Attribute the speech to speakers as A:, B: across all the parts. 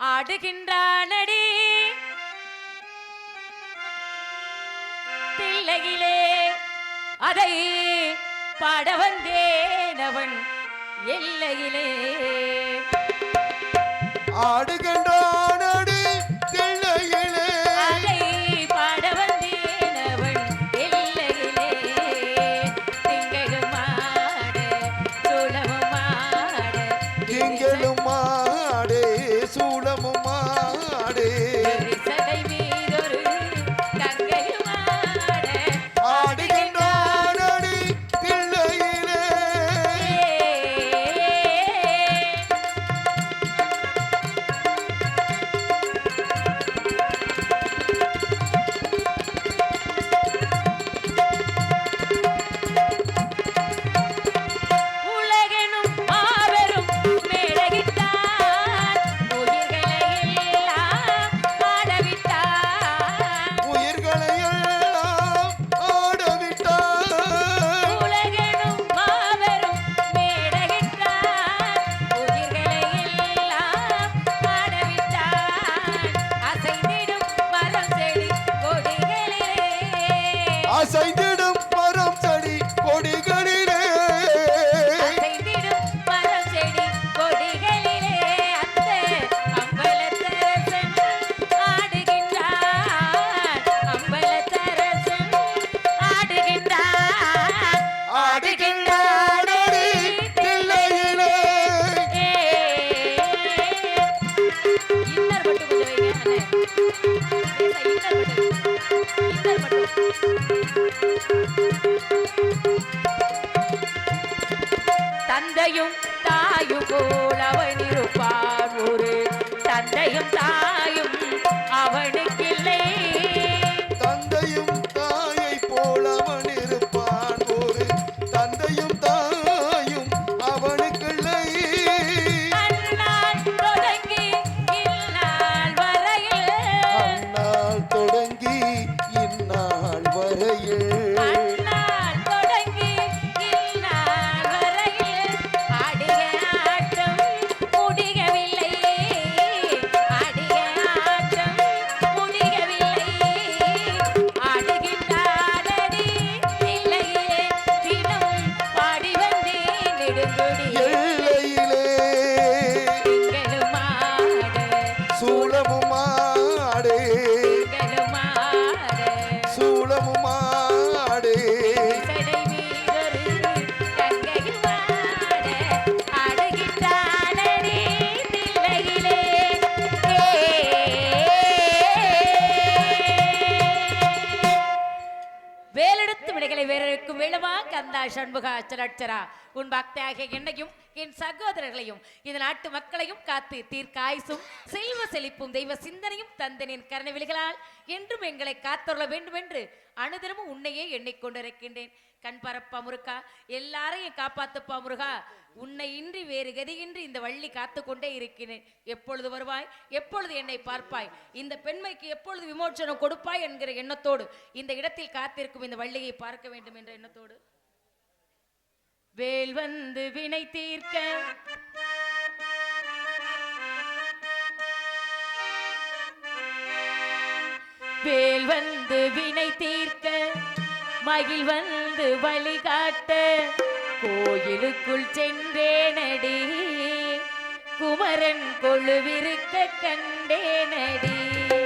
A: ஆடுகின்றானடி. தில்லையிலே அதை பாட வந்தேனவன் எல்லையிலே. ஆடுகின்ற தந்தையும் தாயும் போல் அவன் இருப்பான் ஒரு தந்தையும் தாயும் Yeah. சண்முகா உன் பக்தியாக என்னையும் என் சகோதரர்களையும் இந்த நாட்டு மக்களையும் காத்து தீர்க்காயுசும் செல்வ செழிப்பும் தெய்வ சிந்தனையும் தந்தனின் கருணவிழிகளால் என்றும் எங்களை காத்தருள வேண்டும் என்று அனுதினமும் உன்னையே எண்ணிக்கொண்டிருக்கின்றேன் கண் பரப்பா முருகா. எல்லாரையும் காப்பாத்துப்பா முருகா. உன்னை இன்றி வேறு கதியின்றி இந்த வள்ளி காத்து கொண்டே இருக்கிறேன். எப்பொழுது வருவாய்? எப்பொழுது என்னை பார்ப்பாய்? இந்த பெண்மைக்கு எப்பொழுது விமோச்சனம் கொடுப்பாய் என்கிற எண்ணத்தோடு இந்த இடத்தில் காத்திருக்கும் இந்த வள்ளியை பார்க்க வேண்டும் என்ற எண்ணத்தோடு. வேல் வந்து வினை தீர்க்க. வேல் வந்து வினை தீர்க்க. மகிழ் வந்து வழிகாட்ட. கோயிலுக்குள் சென்றேனடி. குமரன் கொழுவிருக்க கண்டேனடி.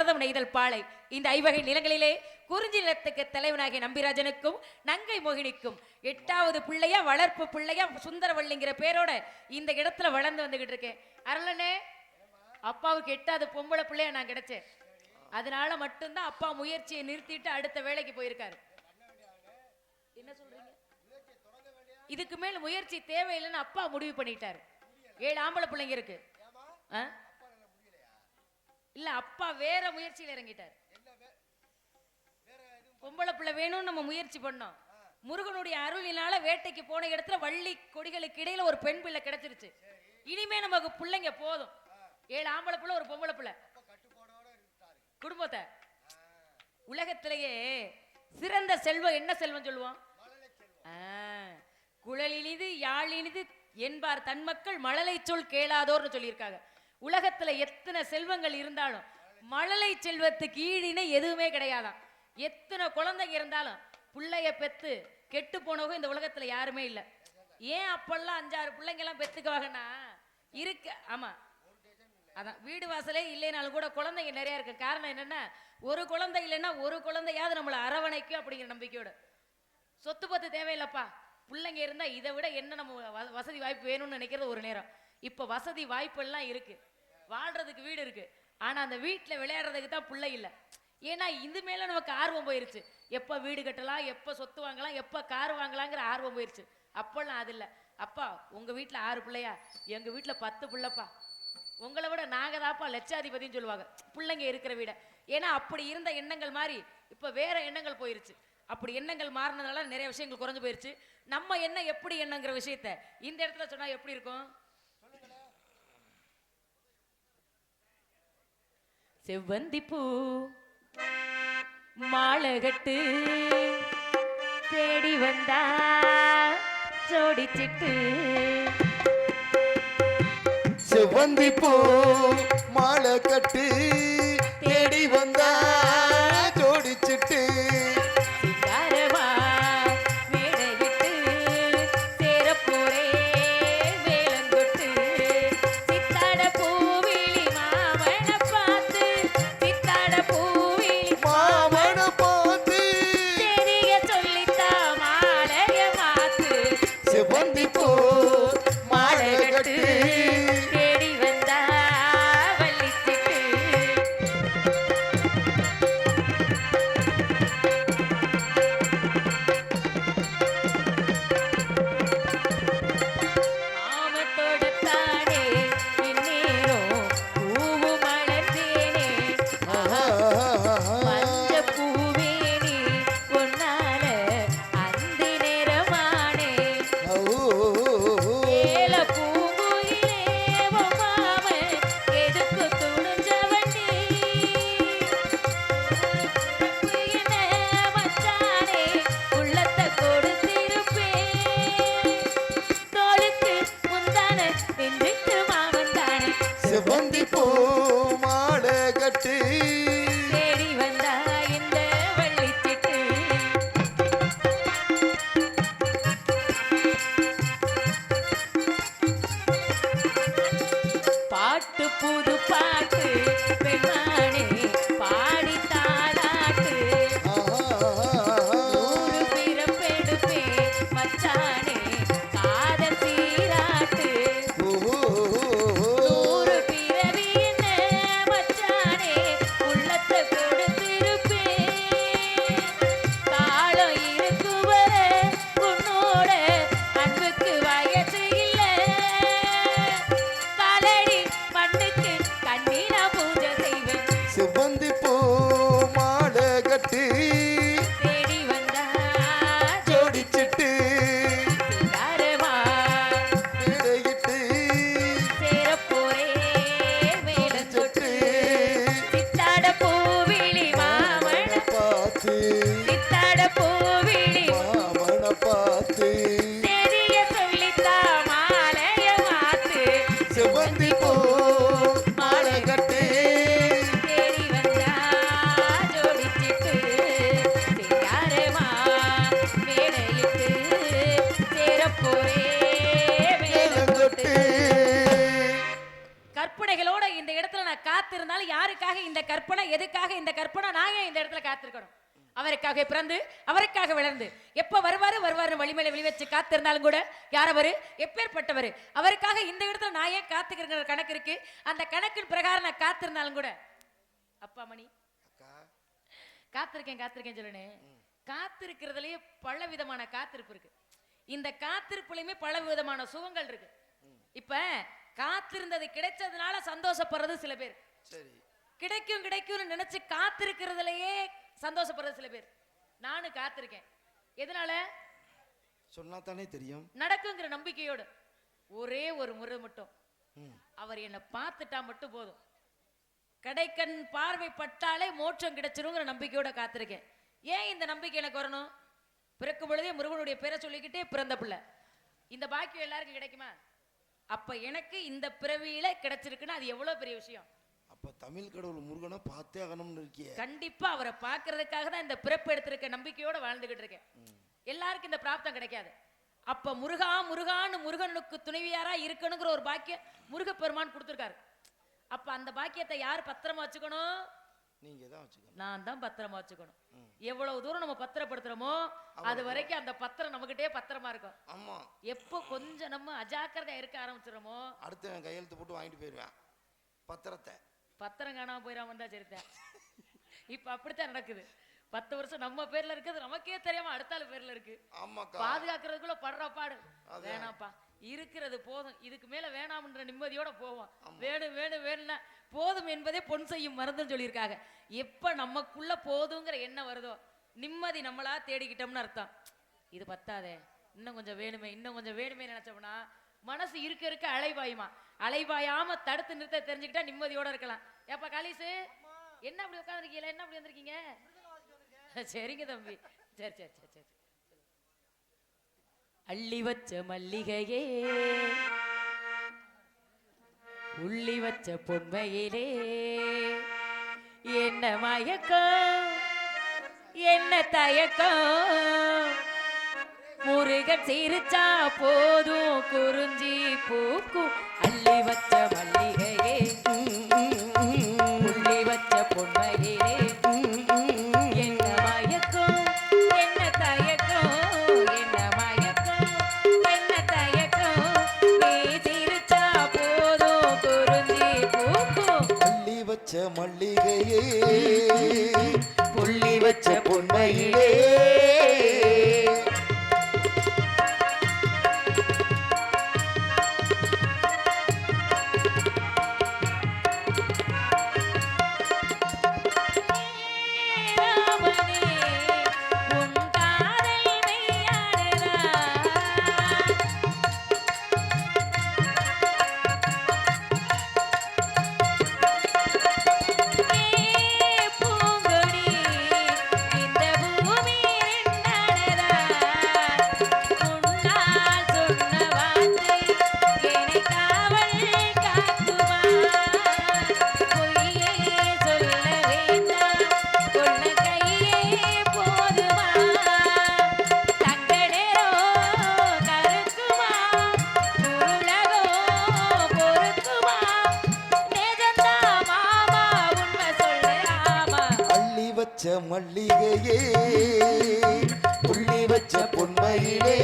A: மருதம் நெய்தல் பாலை. இந்த ஐவகை நிலங்களிலே குறிஞ்சி நிலத்துக்கு தலைவனாகிய நம்பிராஜனுக்கும் நங்கை மோகினிக்கும் எட்டாவது பிள்ளையா வளர்ப்பு பிள்ளையா சுந்தரவள்ளிங்கிற பேரோட இந்த இடத்துல வளர்ந்து வந்துகிட்டு இருக்கேன். அருளனே அப்பாவுக்கு எட்டாவது பொம்பளை பிள்ளையா நான் கிடைச்சேன். அதனால மட்டும்தான் அப்பா முயற்சியை நிறுத்திட்டு அடுத்த வேலைக்கு போயிருக்காரு. என்ன சொல்றீங்க? இதுக்கு மேல் முயற்சி தேவையில்லைன்னு அப்பா முடிவு பண்ணிட்டாரு. ஏழு ஆம்பளை பிள்ளைங்க இருக்கு. ஆ? இல்ல அப்பா வேற முயற்சியில இறங்கிட்டார். பொம்பளை பிள்ளை வேணும்னு நம்ம முயற்சி பண்ணோம். முருகனுடைய அருளினால வேட்டைக்கு போன இடத்துல வள்ளி கொடிகளுக்கு இடையில ஒரு பெண் பிள்ளை கிடைச்சிருச்சு. இனிமே நமக்கு பிள்ளைங்க போதும். ஏழு ஆம்பளை பிள்ளை ஒரு பொம்பளை பிள்ளை. குடும்பத்தை. உலகத்திலேயே சிறந்த செல்வம் என்ன செல்வம் சொல்லுவோம்? குழலினிது யாழினிது என்பார் தன் மக்கள் மழலை சொல் கேளாதோர்னு சொல்லியிருக்காங்க. உலகத்துல எத்தனை செல்வங்கள் இருந்தாலும் மழலை செல்வத்துக்கு ஈடினே எதுவுமே கிடையாதாம். எத்தனை குழந்தைங்க இருந்தாலும் பிள்ளைய பெத்து கெட்டு போனவங்க இந்த உலகத்துல யாருமே இல்லை. ஏன் அப்பெல்லாம் அஞ்சாறு பிள்ளைங்க எல்லாம் பெத்துக்குவாங்கன்னா? இருக்கு ஆமா. அதான் வீடு வாசலே இல்லைனாலும் கூட குழந்தைங்க நிறைய இருக்கு. காரணம் என்னன்னா ஒரு குழந்தை இல்லைன்னா ஒரு குழந்தையாவது நம்மளை அரவணைக்கும் அப்படிங்கிற நம்பிக்கையோட. சொத்து பத்து தேவையில்லப்பா. பிள்ளைங்க இருந்தா இதை விட என்ன நம்ம வ- வசதி வாய்ப்பு வேணும்னு நினைக்கிறது ஒரு நேரம். இப்போ வசதி வாய்ப்பெல்லாம் இருக்குது இருக்கு. வாழ்றதுக்கு வீடு இருக்கு. ஆனா அந்த வீட்டுல விளையாடுறதுக்கு தான் பிள்ளை இல்லை. ஏன்னா இது மேல நமக்கு ஆர்வம் போயிருச்சு. எப்போ வீடு கட்டலாம் எப்போ சொத்து வாங்கலாம் எப்போ கார் வாங்கலாங்கிற ஆர்வம் போயிருச்சு. அப்பெல்லாம் அது இல்ல. அப்பா உங்க வீட்டுல ஆறு பிள்ளையா? எங்க வீட்டுல பத்து பிள்ளைப்பா. உங்களை விட நாங்கள் தாப்பா லட்சாதிபதின்னு சொல்லுவாங்க. பிள்ளைங்க இருக்கிற வீட. ஏன்னா அப்படி இருந்த எண்ணங்கள் மாதிரி இப்போ வேற எண்ணங்கள் போயிருச்சு. அப்படி எண்ணங்கள் மாறினதுனால நிறைய விஷயங்கள் குறைஞ்சு போயிருச்சு. நம்ம எண்ணம் எப்படி எண்ணங்கிற விஷயத்த இந்த இடத்துல சொன்னால் எப்படி இருக்கும்? செவ்வந்தி பூ மாலகட்டு தேடி வந்தா ஜோடிச்சிட்டு.
B: செவ்வந்தி பூ மாலை கட்டு தேடி வந்தா
A: அவருக்காக பிறந்து அவருக்காக வளர்ந்து. எப்ப வருவாரு வருவாரு வழிமேல வெளி வச்சு காத்திருந்தாலும் கூட யார் அவரு? எப்பேற்பட்டவர்? அவருக்காக இந்த இடத்துல நான் ஏன் காத்துக்கிறேங்கிற கணக்கு இருக்கு. அந்த கணக்கின் பிரகாரம் நான் காத்திருந்தாலும் கூட. அப்பா மணி. காத்திருக்கேன் காத்திருக்கேன் சொல்லுனே. காத்திருக்கிறதுலயே பல விதமான காத்திருப்பு இருக்கு. இந்த காத்திருப்புலயுமே பல விதமான சுகங்கள் இருக்கு. இப்ப காத்திருந்தது கிடைச்சதுனால சந்தோஷப்படுறது சில பேர். கிடைக்கும் கிடைக்கும்னு நினைச்சு காத்திருக்கிறதுலயே சந்தோஷப்படுறது சில பேர். நானும் காத்திருக்கேன். எதனால?
B: சொன்னா தானே தெரியும்.
A: நடக்குங்கிற நம்பிக்கையோடு. ஒரே ஒரு முறை மட்டும். அவர் என்னை பார்த்துட்டா மட்டும் போதும். கடைக்கண் பார்வைப்பட்டாலே மோட்சம் கிடைச்சிருங்கிற நம்பிக்கையோட காத்திருக்கேன். ஏன் இந்த நம்பிக்கை எனக்கு வரணும்? பிறக்கும் பொழுதே முருகனுடைய பேரை சொல்லிக்கிட்டே பிறந்த பிள்ளை. இந்த பாக்கியம் எல்லாருக்கும் கிடைக்குமா? அப்ப எனக்கு இந்த பிறவியில கிடைச்சிருக்குன்னா அது எவ்வளவு பெரிய விஷயம்?
B: அப்ப தமிழ் கடவுள் முருகனை பார்த்தே ஆகணும்னு இருக்கியே.
A: கண்டிப்பா அவரை பார்க்கறதுக்காக தான் இந்த பிறப்பு எடுத்திருக்க நம்பிக்கையோட வாழ்ந்துகிட்டு இருக்கேன். எல்லாருக்கும் இந்த பிராப்தம் கிடைக்காது. அப்ப முருகா முருகான்னு முருகனுக்கு துணைவியாரா இருக்கணுங்கிற ஒரு பாக்கியம் முருகப்பெருமான் கொடுத்துருக்காரு. அப்ப அந்த பாக்கியத்தை யார் பத்திரமா வச்சுக்கணும்?
B: நீங்க தான் வச்சுக்கணும்.
A: நான் தான் பத்திரமா வச்சுக்கணும். எவ்வளவு தூரம் நம்ம பத்திரப்படுத்துறோமோ அது வரைக்கும் அந்த பத்திரம் நம்மகிட்டே பத்திரமா இருக்கும்.
B: ஆமா.
A: எப்போ கொஞ்சம் நம்ம அஜாக்கிரதை இருக்க ஆரம்பிச்சிடுறோமோ
B: அடுத்தவன் கையெழுத்து போட்டு வாங்கிட்டு போயிடுவேன் பத்திரத்தை.
A: பத்திரம் காணாம போயிடாம இருந்தா சரிதான் இப்ப அப்படித்தான் நடக்குது. பத்து வருஷம் நம்ம பேர்ல இருக்குது நமக்கே தெரியாம அடுத்த ஆளு பேர்ல இருக்கு. பாதுகாக்கிறதுக்குள்ள படுற பாடு. வேணாம்ப்பா. இருக்கிறது போதும். இதுக்கு மேல வேணாம்ன்ற நிம்மதியோட போவோம். வேணும் வேணும் வேணும்னா போதும் என்பதே பொன் செய்யும் மருந்துன்னு சொல்லியிருக்காங்க. எப்ப நமக்குள்ள போதுங்கிற எண்ணம் வருதோ நிம்மதி நம்மளா தேடிக்கிட்டோம்னு அர்த்தம். இது பத்தாதே. இன்னும் கொஞ்சம் வேணுமே இன்னும் கொஞ்சம் வேணுமே நினைச்சோம்னா மனசு இருக்க இருக்க அலைவாயுமா அலைவாயாம தடுத்து நிறுத்த தெரிஞ்சுக்கிட்டா நிம்மதியோட இருக்கலாம். ஏப்பா காலிசு என்ன அப்படி உட்காந்துருக்கீங்களா என்ன அப்படி வந்திருக்கீங்க? சரிங்க தம்பி. சரி சரி சரி சரி. அள்ளி வச்ச மல்லிகையே உள்ளி வச்ச பொன்மையிலே என்ன மயக்கம் என்ன தயக்கம் முருகன் சிரிச்சா போதும் குறிஞ்சி பூக்கும். அள்ளி வச்ச மல்லிகையே உள்ளி வச்ச பொன்மையிலே. என்ன மயக்கம் என்ன தயக்கம் என்ன மயக்கம் என்ன தயக்கம். நீ சிரிச்சா போதும் குறிஞ்சி பூக்கும்.
B: அள்ளி வச்ச மல்லிகையே
A: புள்ளி வச்ச
B: பொன்மையிலே.
A: புள்ளி வச்ச
B: பொன்மையிலே.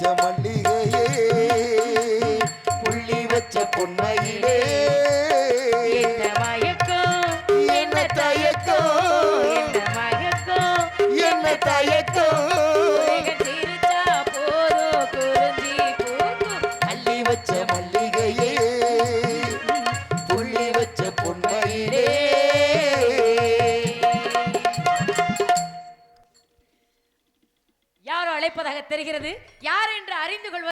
B: வச்ச மல்லிகையே புள்ளி வச்ச பொன்னையிலே
A: என்ன மயக்கம்? என்ன தயக்கம்? என்ன மயக்கம்?